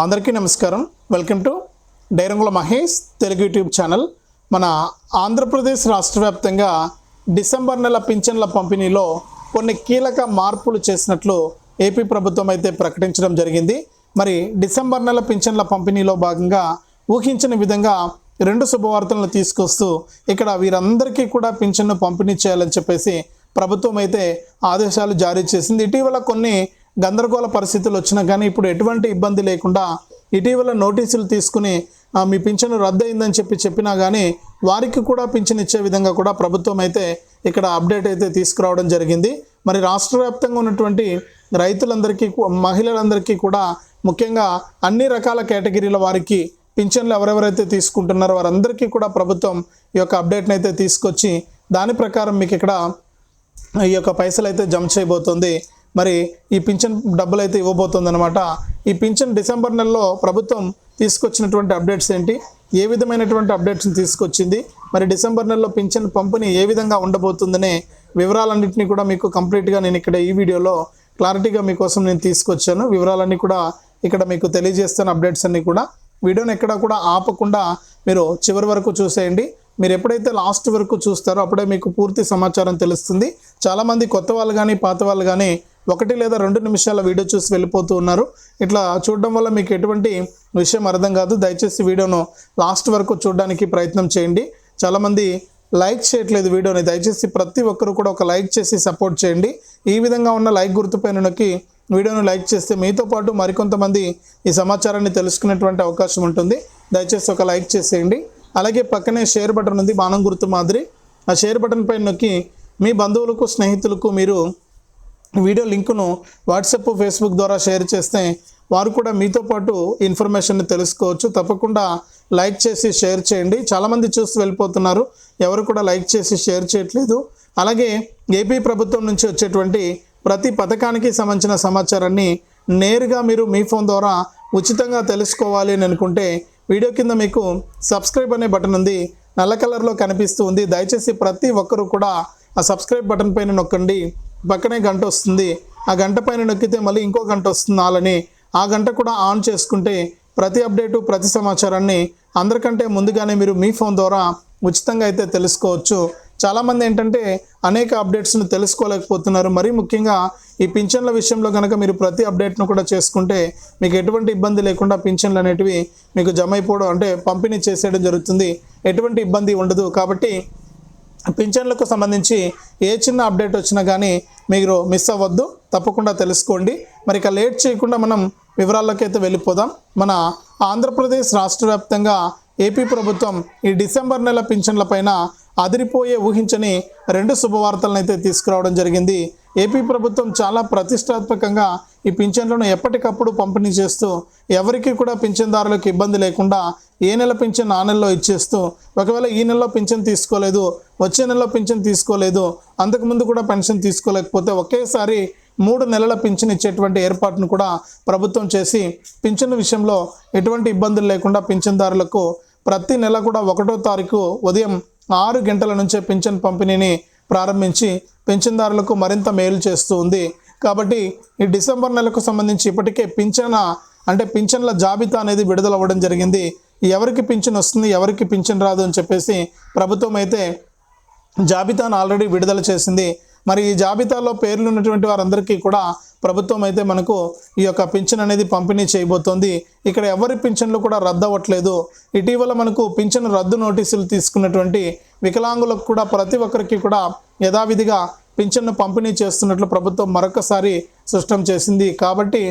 అందరికీ నమస్కారం. Welcome to డైరంగుల Mahesh Telugu YouTube channel. మన ఆంధ్రప్రదేశ్ రాష్ట్ర వ్యాప్తంగా డిసెంబర్ నెల పింఛన్ల పంపిణీలో కొన్ని కీలక మార్పులు చేసినట్లు ఏపీ ప్రభుత్వం అయితే ప్రకటించడం జరిగింది. మరి డిసెంబర్ నెల పింఛన్ల పంపిణీలో భాగంగా ఊహించిన విధంగా రెండు శుభవార్తలను తీసుకొస్తూ ఇక్కడ వీరందరికీ కూడా పింఛన్ను పంపిణీ చేయాలని చెప్పేసి ప్రభుత్వం అయితే ఆదేశాలు జారీ చేసింది. ఇటీవల కొన్ని గందరగోళ పరిస్థితులు వచ్చినా కానీ ఇప్పుడు ఎటువంటి ఇబ్బంది లేకుండా ఇటీవల నోటీసులు తీసుకుని మీ పింఛను రద్దు అయిందని చెప్పి చెప్పినా కానీ వారికి కూడా పింఛన్ ఇచ్చే విధంగా కూడా ప్రభుత్వం అయితే ఇక్కడ అప్డేట్ అయితే తీసుకురావడం జరిగింది. మరి రాష్ట్ర వ్యాప్తంగా ఉన్నటువంటి రైతులందరికీ మహిళలందరికీ కూడా ముఖ్యంగా అన్ని రకాల కేటగిరీల వారికి పింఛన్లు ఎవరెవరైతే తీసుకుంటున్నారో వారందరికీ కూడా ప్రభుత్వం ఈ యొక్క అప్డేట్ని అయితే తీసుకొచ్చి దాని ప్రకారం మీకు ఇక్కడ ఈ యొక్క పైసలు అయితే జమ చేయబోతుంది. మరి ఈ పింఛన్ డబ్బులు అయితే ఇవ్వబోతుంది అనమాట ఈ పింఛన్ డిసెంబర్ నెలలో ప్రభుత్వం తీసుకొచ్చినటువంటి అప్డేట్స్ ఏంటి? ఏ విధమైనటువంటి అప్డేట్స్ని తీసుకొచ్చింది? మరి డిసెంబర్ నెలలో పింఛన్ పంపిణీ ఏ విధంగా ఉండబోతుందనే వివరాలన్నింటినీ కూడా మీకు కంప్లీట్గా నేను ఇక్కడ ఈ వీడియోలో క్లారిటీగా మీకోసం నేను తీసుకొచ్చాను. వివరాలన్నీ కూడా ఇక్కడ మీకు తెలియజేస్తాను అప్డేట్స్ అన్నీ కూడా. వీడియోని ఎక్కడ కూడా ఆపకుండా మీరు చివరి వరకు చూసేయండి. మీరు ఎప్పుడైతే లాస్ట్ వరకు చూస్తారో అప్పుడే మీకు పూర్తి సమాచారం తెలుస్తుంది. చాలామంది కొత్త వాళ్ళు కానీ పాత వాళ్ళు కానీ ఒకటి లేదా రెండు నిమిషాల వీడియో చూసి వెళ్ళిపోతూ ఉన్నారు. ఇట్లా చూడడం వల్ల మీకు ఎటువంటి విషయం అర్థం కాదు. దయచేసి వీడియోను లాస్ట్ వరకు చూడడానికి ప్రయత్నం చేయండి. చాలామంది లైక్ చేయట్లేదు వీడియోని. దయచేసి ప్రతి ఒక్కరు కూడా ఒక లైక్ చేసి సపోర్ట్ చేయండి. ఈ విధంగా ఉన్న లైక్ గుర్తుపైన వీడియోను లైక్ చేస్తే మీతో పాటు మరికొంతమంది ఈ సమాచారాన్ని తెలుసుకునేటువంటి అవకాశం ఉంటుంది. దయచేసి ఒక లైక్ చేసేయండి. అలాగే పక్కనే షేర్ బటన్ ఉంది. బాణం గుర్తు మాదిరి. ఆ షేర్ బటన్ పైన నొక్కి మీ బంధువులకు స్నేహితులకు మీరు వీడియో లింకును వాట్సాప్ ఫేస్బుక్ ద్వారా షేర్ చేస్తే వారు కూడా మీతో పాటు ఇన్ఫర్మేషన్ తెలుసుకోవచ్చు. తప్పకుండా లైక్ చేసి షేర్ చేయండి. చాలామంది చూసి వెళ్ళిపోతున్నారు. ఎవరు కూడా లైక్ చేసి షేర్ చేయట్లేదు. అలాగే ఏపీ ప్రభుత్వం నుంచి వచ్చేటువంటి ప్రతి పథకానికి సంబంధించిన సమాచారాన్ని నేరుగా మీరు మీ ఫోన్ ద్వారా ఉచితంగా తెలుసుకోవాలి అని అనుకుంటే వీడియో కింద మీకు సబ్స్క్రైబ్ అనే బటన్ ఉంది. నల్ల కలర్లో కనిపిస్తూ ఉంది. దయచేసి ప్రతి ఒక్కరూ కూడా ఆ సబ్స్క్రైబ్ బటన్ పైన నొక్కండి. పక్కనే గంట వస్తుంది. ఆ గంట పైన నొక్కితే మళ్ళీ ఇంకో గంట వస్తుంది ఆలని ఆ గంట కూడా ఆన్ చేసుకుంటే ప్రతి అప్డేటు ప్రతి సమాచారాన్ని అందరికంటే ముందుగానే మీరు మీ ఫోన్ ద్వారా ఉచితంగా అయితే తెలుసుకోవచ్చు. చాలామంది ఏంటంటే అనేక అప్డేట్స్ను తెలుసుకోలేకపోతున్నారు. మరీ ముఖ్యంగా ఈ పింఛన్ల విషయంలో కనుక మీరు ప్రతి అప్డేట్ను కూడా చేసుకుంటే మీకు ఎటువంటి ఇబ్బంది లేకుండా పింఛన్లు అనేటివి మీకు జమ అయిపోవడం అంటే పంపిణీ చేసేయడం జరుగుతుంది. ఎటువంటి ఇబ్బంది ఉండదు. కాబట్టి పింఛన్లకు సంబంధించి ఏ చిన్న అప్డేట్ వచ్చినా కానీ మీరు మిస్ అవ్వద్దు. తప్పకుండా తెలుసుకోండి. మరి ఇక లేట్ చేయకుండా మనం వివరాల్లోకైతే వెళ్ళిపోదాం. మన ఆంధ్రప్రదేశ్ రాష్ట్ర వ్యాప్తంగా ఏపీ ప్రభుత్వం ఈ డిసెంబర్ నెల పింఛన్ల పైన అదిరిపోయే ఊహించని రెండు శుభవార్తలను అయితే తీసుకురావడం జరిగింది. ఏపీ ప్రభుత్వం చాలా ప్రతిష్టాత్మకంగా ఈ పింఛన్లను ఎప్పటికప్పుడు పంపిణీ చేస్తూ ఎవరికి కూడా పింఛన్దారులకు ఇబ్బంది లేకుండా ఏ నెల పింఛన్ ఆ నెలలో ఇచ్చేస్తూ ఒకవేళ ఈ నెలలో పింఛన్ తీసుకోలేదు వచ్చే నెలలో పింఛన్ తీసుకోలేదు అంతకుముందు కూడా పెన్షన్ తీసుకోలేకపోతే ఒకేసారి మూడు నెలల పింఛన్ ఇచ్చేటువంటి ఏర్పాటును కూడా ప్రభుత్వం చేసి పింఛన్ విషయంలో ఎటువంటి ఇబ్బందులు లేకుండా పింఛన్దారులకు ప్రతి నెల కూడా ఒకటో తారీఖు ఉదయం ఆరు గంటల నుంచే పింఛన్ పంపిణీని ప్రారంభించి పింఛన్దారులకు మరింత మేలు చేస్తూ ఉంది. కాబట్టి ఈ డిసెంబర్ నెలకు సంబంధించి ఇప్పటికే పింఛన అంటే పింఛన్ల జాబితా అనేది విడుదల అవ్వడం జరిగింది. ఎవరికి పింఛన్ వస్తుంది ఎవరికి పింఛన్ రాదు అని చెప్పేసి ప్రభుత్వం అయితే జాబితాను ఆల్రెడీ విడుదల చేసింది. మరి ఈ జాబితాలో పేర్లు ఉన్నటువంటి వారందరికీ కూడా ప్రభుత్వం అయితే మనకు ఈ యొక్క పింఛన్ అనేది పంపిణీ చేయబోతోంది. ఇక్కడ ఎవరి పింఛన్లు కూడా రద్దు అవ్వట్లేదు ఇటీవల మనకు పింఛన్ రద్దు నోటీసులు తీసుకున్నటువంటి వికలాంగులకు కూడా ప్రతి ఒక్కరికి కూడా యథావిధిగా పింఛన్ను పంపిణీ చేస్తున్నట్లు ప్రభుత్వం మరొకసారి స్పష్టం చేసింది. కాబట్టి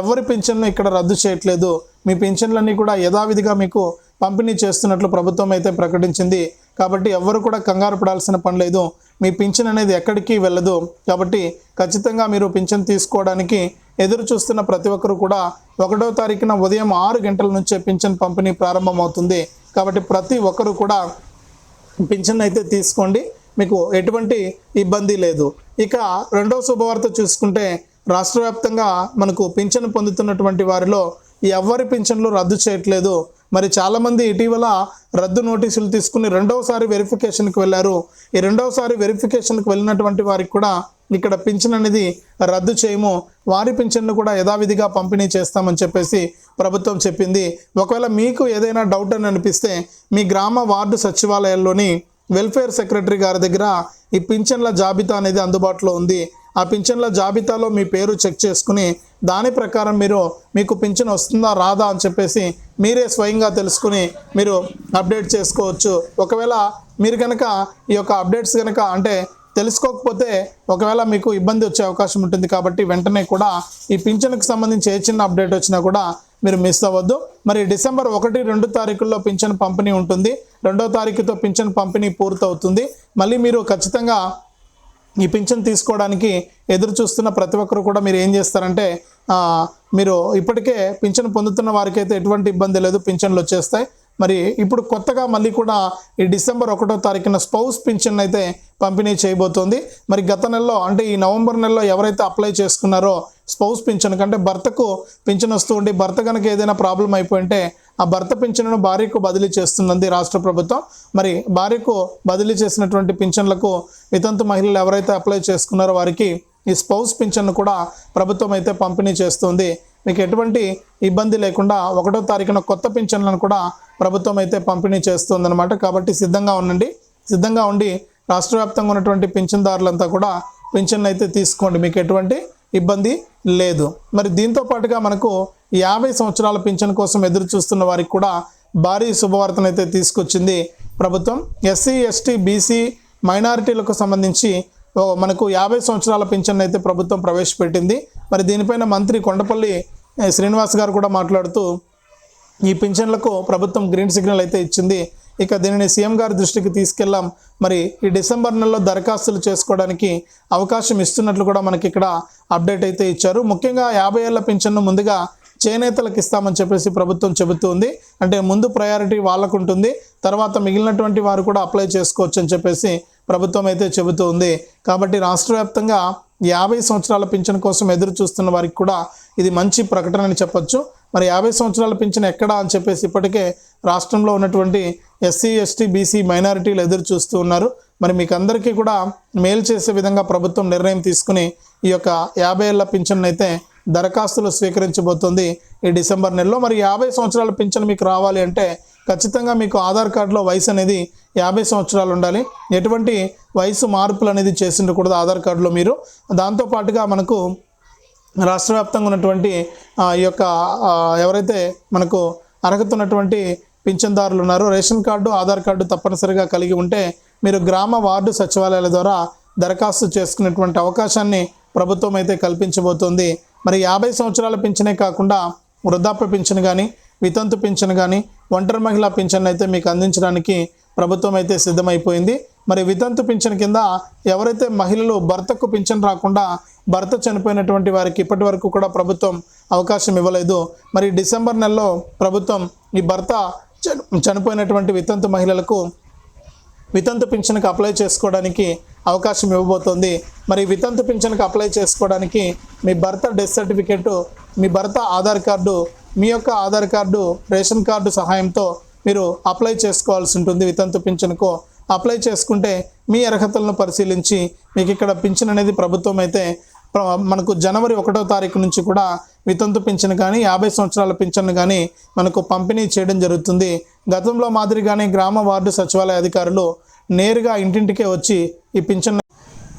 ఎవరి పింఛన్ను ఇక్కడ రద్దు చేయట్లేదు. మీ పింఛన్లన్నీ కూడా యథావిధిగా మీకు పంపిణీ చేస్తున్నట్లు ప్రభుత్వం అయితే ప్రకటించింది. కాబట్టి ఎవ్వరు కూడా కంగారు పడాల్సిన పని లేదు. మీ పింఛన్ అనేది ఎక్కడికి వెళ్ళదు. కాబట్టి ఖచ్చితంగా మీరు పింఛన్ తీసుకోవడానికి ఎదురు చూస్తున్న ప్రతి ఒక్కరు కూడా ఒకటో తారీఖున ఉదయం ఆరు గంటల నుంచే పింఛన్ పంపిణీ ప్రారంభమవుతుంది. కాబట్టి ప్రతి ఒక్కరు కూడా పింఛన్ అయితే తీసుకోండి. మీకు ఎటువంటి ఇబ్బంది లేదు. ఇక రెండవ శుభవార్త చూసుకుంటే రాష్ట్ర వ్యాప్తంగా మనకు పింఛను పొందుతున్నటువంటి వారిలో ఎవరి పింఛన్లు రద్దు చేయట్లేదు. మరి చాలామంది ఇటీవల రద్దు నోటీసులు తీసుకుని రెండవసారి వెరిఫికేషన్కి వెళ్ళారు. ఈ రెండవసారి వెరిఫికేషన్కి వెళ్ళినటువంటి వారికి కూడా ఇక్కడ పింఛన్ అనేది రద్దు చేయము. వారి పింఛన్ను కూడా యథావిధిగా పంపిణీ చేస్తామని చెప్పేసి ప్రభుత్వం చెప్పింది. ఒకవేళ మీకు ఏదైనా డౌట్ అని అనిపిస్తే మీ గ్రామ వార్డు సచివాలయాల్లోని వెల్ఫేర్ సెక్రటరీ గారి దగ్గర ఈ పింఛన్ల జాబితా అనేది అందుబాటులో ఉంది. ఆ పింఛన్ల జాబితాలో మీ పేరు చెక్ చేసుకుని దాని ప్రకారం మీరు మీకు పింఛన్ వస్తుందా రాదా అని చెప్పేసి మీరే స్వయంగా తెలుసుకుని మీరు అప్డేట్ చేసుకోవచ్చు. ఒకవేళ మీరు కనుక ఈ యొక్క అప్డేట్స్ కనుక అంటే తెలుసుకోకపోతే ఒకవేళ మీకు ఇబ్బంది వచ్చే అవకాశం ఉంటుంది కాబట్టి వెంటనే కూడా ఈ పింఛన్కి సంబంధించి ఏ చిన్న అప్డేట్ వచ్చినా కూడా మీరు మిస్ అవ్వద్దు. మరి డిసెంబర్ ఒకటి రెండు తారీఖుల్లో పింఛన్ పంపిణీ ఉంటుంది. రెండో తారీఖుతో పింఛన్ పంపిణీ పూర్తవుతుంది. మళ్ళీ మీరు ఖచ్చితంగా ఈ పింఛన్ తీసుకోవడానికి ఎదురు చూస్తున్న ప్రతి ఒక్కరు కూడా మీరు ఏం చేస్తారంటే మీరు ఇప్పటికే పింఛన్ పొందుతున్న వారికి అయితే ఎటువంటి ఇబ్బంది లేదు పింఛన్లు వచ్చేస్తాయి. మరి ఇప్పుడు కొత్తగా మళ్ళీ కూడా ఈ డిసెంబర్ ఒకటో తారీఖున స్పౌస్ పింఛన్ అయితే పంపిణీ చేయబోతోంది. మరి గత నెలలో అంటే ఈ నవంబర్ నెలలో ఎవరైతే అప్లై చేసుకున్నారో స్పౌస్ పింఛన్ కంటే భర్తకు పింఛన్ వస్తూ ఉండి భర్త కనుక ఏదైనా ప్రాబ్లం అయిపోయింటే ఆ భర్త పింఛన్ను భార్యకు బదిలీ చేస్తున్నది రాష్ట్ర ప్రభుత్వం. మరి భార్యకు బదిలీ చేసినటువంటి పింఛన్లకు వితంతు మహిళలు ఎవరైతే అప్లై చేసుకున్నారో వారికి ఈ స్పౌస్ పింఛన్ను కూడా ప్రభుత్వం అయితే పంపిణీ చేస్తుంది. మీకు ఎటువంటి ఇబ్బంది లేకుండా ఒకటో తారీఖున కొత్త పింఛన్లను కూడా ప్రభుత్వం అయితే పంపిణీ చేస్తుందన్నమాట. కాబట్టి సిద్ధంగా ఉండండి. సిద్ధంగా ఉండి రాష్ట్ర వ్యాప్తంగా ఉన్నటువంటి పింఛన్దారులంతా కూడా పింఛన్ అయితే తీసుకోండి. మీకు ఎటువంటి ఇబ్బంది లేదు. మరి దీంతో పాటుగా మనకు యాభై సంవత్సరాల పింఛన్ కోసం ఎదురు చూస్తున్న వారికి కూడా భారీ శుభవార్తను అయితే తీసుకొచ్చింది ప్రభుత్వం. ఎస్సీ ఎస్టీ బీసీ మైనారిటీలకు సంబంధించి మనకు యాభై సంవత్సరాల పింఛన్ అయితే ప్రభుత్వం ప్రవేశపెట్టింది. మరి దీనిపైన మంత్రి కొండపల్లి శ్రీనివాస్ గారు కూడా మాట్లాడుతూ ఈ పింఛన్లకు ప్రభుత్వం గ్రీన్ సిగ్నల్ అయితే ఇచ్చింది. ఇక దీనిని సీఎం గారి దృష్టికి తీసుకెళ్ళాం మరి ఈ డిసెంబర్ నెలలో దరఖాస్తులు చేసుకోవడానికి అవకాశం ఇస్తున్నట్లు కూడా మనకి ఇక్కడ అప్డేట్ అయితే ఇచ్చారు. ముఖ్యంగా యాభై ఏళ్ళ పింఛన్ను ముందుగా చేనేతలకు ఇస్తామని చెప్పేసి ప్రభుత్వం చెబుతుంది. అంటే ముందు ప్రయారిటీ వాళ్ళకు ఉంటుంది తర్వాత మిగిలినటువంటి వారు కూడా అప్లై చేసుకోవచ్చు అని చెప్పేసి ప్రభుత్వం అయితే చెబుతుంది. కాబట్టి రాష్ట్ర వ్యాప్తంగా యాభై సంవత్సరాల పింఛన్ కోసం ఎదురు చూస్తున్న వారికి కూడా ఇది మంచి ప్రకటన అని చెప్పొచ్చు. మరి యాభై సంవత్సరాల పింఛన్ ఎక్కడా అని చెప్పేసి ఇప్పటికే రాష్ట్రంలో ఉన్నటువంటి ఎస్సీ ఎస్టీ బీసీ మైనారిటీలు ఎదురు చూస్తూ ఉన్నారు. మరి మీకు అందరికీ కూడా మేలు చేసే విధంగా ప్రభుత్వం నిర్ణయం తీసుకుని ఈ యొక్క యాభై ఏళ్ళ పింఛన్ అయితే దరఖాస్తులు స్వీకరించబోతుంది ఈ డిసెంబర్ నెలలో. మరి యాభై సంవత్సరాల పింఛను మీకు రావాలి అంటే ఖచ్చితంగా మీకు ఆధార్ కార్డులో వయసు అనేది యాభై సంవత్సరాలు ఉండాలి. ఎటువంటి వయసు మార్పులు అనేది చేసి ఆధార్ కార్డులో మీరు. దాంతోపాటుగా మనకు రాష్ట్ర వ్యాప్తంగా ఉన్నటువంటి ఈ యొక్క ఎవరైతే మనకు అర్హత ఉన్నటువంటి పింఛన్దారులు ఉన్నారో రేషన్ కార్డు ఆధార్ కార్డు తప్పనిసరిగా కలిగి ఉంటే మీరు గ్రామ వార్డు సచివాలయాల ద్వారా దరఖాస్తు చేసుకునేటువంటి అవకాశాన్ని ప్రభుత్వం అయితే కల్పించబోతోంది. మరి యాభై సంవత్సరాల పింఛనే కాకుండా వృద్ధాప్య పింఛన్ కానీ వితంతు పింఛన్ కానీ ఒంటరి మహిళా పింఛన్ అయితే మీకు అందించడానికి ప్రభుత్వం అయితే సిద్ధమైపోయింది. మరి వితంతు పింఛన్ కింద ఎవరైతే మహిళలు భర్తకు పింఛన్ రాకుండా భర్త చనిపోయినటువంటి వారికి ఇప్పటి వరకు కూడా ప్రభుత్వం అవకాశం ఇవ్వలేదు. మరి డిసెంబర్ నెలలో ప్రభుత్వం ఈ భర్త చనిపోయినటువంటి వితంతు మహిళలకు వితంతు పింఛన్కి అప్లై చేసుకోవడానికి అవకాశం ఇవ్వబోతోంది. మరి వితంతు పింఛన్కి అప్లై చేసుకోవడానికి మీ భర్త డెత్ సర్టిఫికేట్ మీ భర్త ఆధార్ కార్డు మీ యొక్క ఆధార్ కార్డు రేషన్ కార్డు సహాయంతో మీరు అప్లై చేసుకోవాల్సి ఉంటుంది వితంతు పింఛన్కు. అప్లై చేసుకుంటే మీ అర్హతలను పరిశీలించి మీకు ఇక్కడ పింఛన్ అనేది ప్రభుత్వం అయితే మనకు జనవరి ఒకటో తారీఖు నుంచి కూడా వితంతు పింఛన్ కానీ యాభై సంవత్సరాల పింఛన్ కానీ మనకు పంపిణీ చేయడం జరుగుతుంది. గతంలో మాదిరిగానే గ్రామ వార్డు సచివాలయ అధికారులు నేరుగా ఇంటింటికే వచ్చి ఈ పింఛన్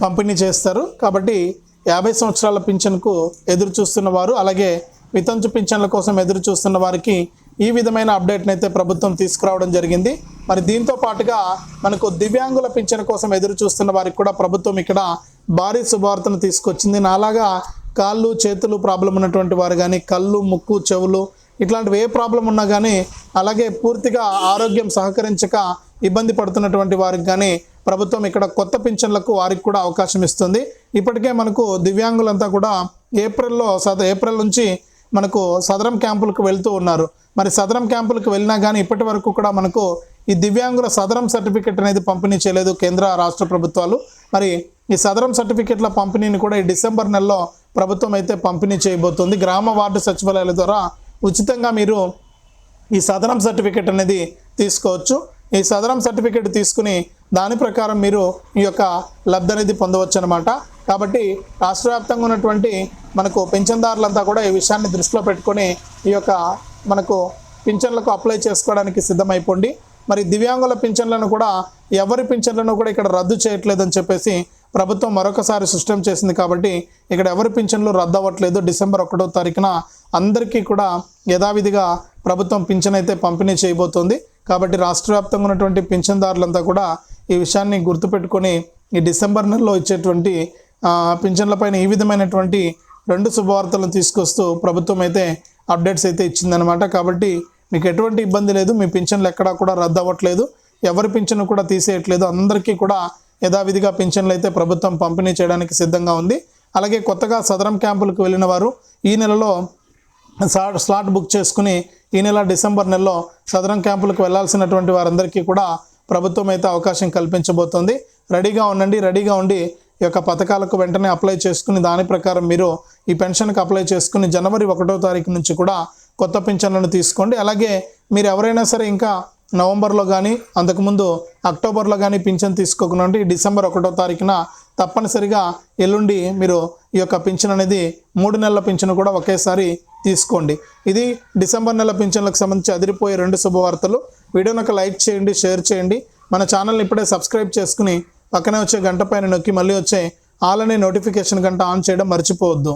పంపిణీ చేస్తారు. కాబట్టి యాభై సంవత్సరాల పింఛన్కు ఎదురు చూస్తున్న వారు అలాగే వితంతు పింఛన్ల కోసం ఎదురు చూస్తున్న వారికి ఈ విధమైన అప్డేట్ని అయితే ప్రభుత్వం తీసుకురావడం జరిగింది. మరి దీంతో పాటుగా మనకు దివ్యాంగుల పింఛన్ కోసం ఎదురు చూస్తున్న వారికి కూడా ప్రభుత్వం ఇక్కడ భారీ శుభార్తను తీసుకొచ్చింది. నాలాగా కాళ్ళు చేతులు ప్రాబ్లం ఉన్నటువంటి వారు కానీ కళ్ళు ముక్కు చెవులు ఇట్లాంటివి ఏ ప్రాబ్లం ఉన్నా కానీ అలాగే పూర్తిగా ఆరోగ్యం సహకరించక ఇబ్బంది పడుతున్నటువంటి వారికి కానీ ప్రభుత్వం ఇక్కడ కొత్త పింఛన్లకు వారికి కూడా అవకాశం ఇస్తుంది. ఇప్పటికే మనకు దివ్యాంగులంతా కూడా ఏప్రిల్లో సద ఏప్రిల్ నుంచి మనకు సదరం క్యాంపులకు వెళ్తూ ఉన్నారు. మరి సదరం క్యాంపులకు వెళ్ళినా కానీ ఇప్పటి వరకు కూడా మనకు ఈ దివ్యాంగుల సదరం సర్టిఫికెట్ అనేది పంపిణీ చేయలేదు కేంద్ర రాష్ట్ర ప్రభుత్వాలు. మరి ఈ సదరం సర్టిఫికెట్ల పంపిణీని కూడా ఈ డిసెంబర్ నెలలో ప్రభుత్వం అయితే పంపిణీ చేయబోతుంది. గ్రామ వార్డు సచివాలయాల ద్వారా ఉచితంగా మీరు ఈ సదరం సర్టిఫికెట్ అనేది తీసుకోవచ్చు. ఈ సదరం సర్టిఫికెట్ తీసుకుని దాని ప్రకారం మీరు ఈ యొక్క లబ్ధి అనేది పొందవచ్చు అనమాట కాబట్టి రాష్ట్ర వ్యాప్తంగా ఉన్నటువంటి మనకు పింఛన్దారులంతా కూడా ఈ విషయాన్ని దృష్టిలో పెట్టుకొని ఈ యొక్క మనకు పింఛన్లకు అప్లై చేసుకోవడానికి సిద్ధమైపోండి. మరి దివ్యాంగుల పింఛన్లను కూడా ఎవరి పింఛన్లను కూడా ఇక్కడ రద్దు చేయట్లేదని చెప్పేసి ప్రభుత్వం మరొకసారి సిస్టమ్ చేసింది కాబట్టి ఇక్కడ ఎవరి పింఛన్లు రద్దు అవ్వట్లేదు డిసెంబర్ ఒకటో తారీఖున అందరికీ కూడా యథావిధిగా ప్రభుత్వం పింఛన్ అయితే పంపిణీ చేయబోతోంది. కాబట్టి రాష్ట్ర వ్యాప్తంగా ఉన్నటువంటి పింఛన్దారులంతా కూడా ఈ విషయాన్ని గుర్తుపెట్టుకొని ఈ డిసెంబర్ నెలలో ఇచ్చేటువంటి పింఛన్లపైన ఈ విధమైనటువంటి రెండు శుభవార్తలను తీసుకొస్తూ ప్రభుత్వం అయితే అప్డేట్స్ అయితే ఇచ్చిందనమాట కాబట్టి మీకు ఎటువంటి ఇబ్బంది లేదు. మీ పింఛన్లు ఎక్కడా కూడా రద్దు అవ్వట్లేదు ఎవరి పింఛను కూడా తీసేయట్లేదు. అందరికీ కూడా యథావిధిగా పింఛన్లు అయితే ప్రభుత్వం పంపిణీ చేయడానికి సిద్ధంగా ఉంది. అలాగే కొత్తగా సదరం క్యాంపులకు వెళ్ళిన వారు ఈ నెలలో స్లాట్ స్లాట్ బుక్ చేసుకుని ఈ నెల డిసెంబర్ నెలలో సదరం క్యాంపులకు వెళ్ళాల్సినటువంటి వారందరికీ కూడా ప్రభుత్వం అయితే అవకాశం కల్పించబోతోంది. రెడీగా ఉండండి రెడీగా ఉండి ఈ యొక్క పథకాలకు వెంటనే అప్లై చేసుకుని దాని ప్రకారం మీరు ఈ పెన్షన్కి అప్లై చేసుకుని జనవరి ఒకటో తారీఖు నుంచి కూడా కొత్త పింఛన్లను తీసుకోండి. అలాగే మీరు ఎవరైనా సరే ఇంకా నవంబర్లో కానీ అంతకుముందు అక్టోబర్లో కానీ పింఛన్ తీసుకోకుండా డిసెంబర్ ఒకటో తారీఖున తప్పనిసరిగా ఎల్లుండి మీరు ఈ యొక్క పింఛన్ అనేది మూడు నెలల పింఛను కూడా ఒకేసారి తీసుకోండి. ఇది డిసెంబర్ నెల పింఛన్లకు సంబంధించి అదిరిపోయే రెండు శుభవార్తలు. వీడియోని ఒక లైక్ చేయండి షేర్ చేయండి. మన ఛానల్ని ఇప్పుడే సబ్స్క్రైబ్ చేసుకుని పక్కనే వచ్చే గంట పైన నొక్కి మళ్ళీ వచ్చే ఆల్ అనే నోటిఫికేషన్ గంట ఆన్ చేయడం మర్చిపోవద్దు.